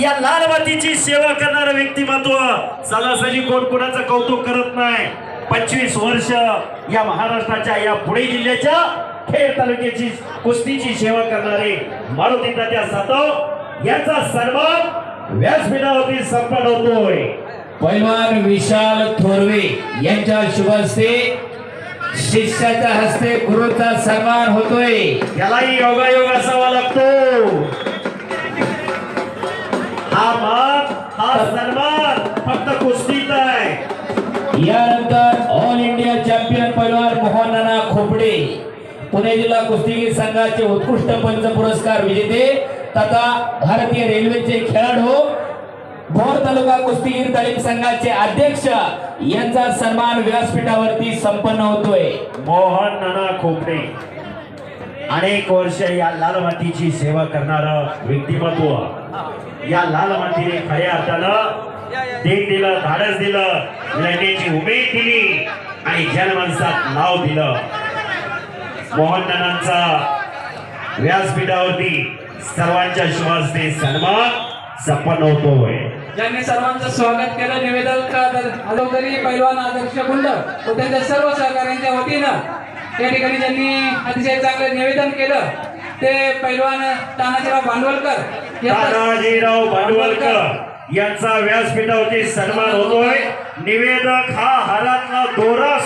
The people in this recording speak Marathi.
या लाल मातीची सेवा करणारं व्यक्तिमत्व. सणासजी कोण कोणाचं कौतुक करत नाही? पंचवीस वर्ष या महाराष्ट्राच्या या पुणे जिल्ह्याच्या खेड तालुक्याची कुस्तीची सेवा करणारे मारुती तात्या सातव यांचा सन्मान व्यासपीठावरती संपन्न होतोय. पैलवान विशाल थोरवे यांच्या शुभ हस्ते शिष्याच्या हस्ते गुरुचा सन्मान होतोय. यालाही योगायोग असावा लागतो हा मान हा सन्मान फक्त कुस्तीत आहे. यानंतर ऑल इंडिया चॅम्पियन पैलवान मोहन नाना खोपडे पुणे जिल्हा कुस्तीगीर संघाचे उत्कृष्ट पंच पुरस्कार विजेते तथा भारतीय रेल्वेचे खेळाडू भोर तालुका कुस्तीगीर तालीम संघाचे अध्यक्ष यांचा सन्मान व्यासपीठावरती संपन्न होतोय. मोहन नाना खोपडे. अनेक वर्ष या लाल मातीची सेवा करणार व्यक्तिमत्व. या लाल मातीने खऱ्या अर्थानं देख दिलं धाडस दिलं लढण्याची उमेद दिली आणि जनमानसात नाव दिलं. मोहन नानांचा व्यासपीठावरती सर्वांच्या शुभास्ते सन्मान संपन्न होतोय ज्यांनी सर्वांचं स्वागत केलं निवेदन अगोदरी पैलवान आदर्श गुंड व त्यांच्या सर्व सहकाऱ्यांच्या वतीनं या ठिकाणी ज्यांनी अतिशय चांगलं निवेदन केलं ते पैलवान तानाजीराव भांडवलकर तानाजीराव भांडवलकर यांचा व्यासपीठावरती सन्मान होतोय. निवेदक हा हरातला दोरा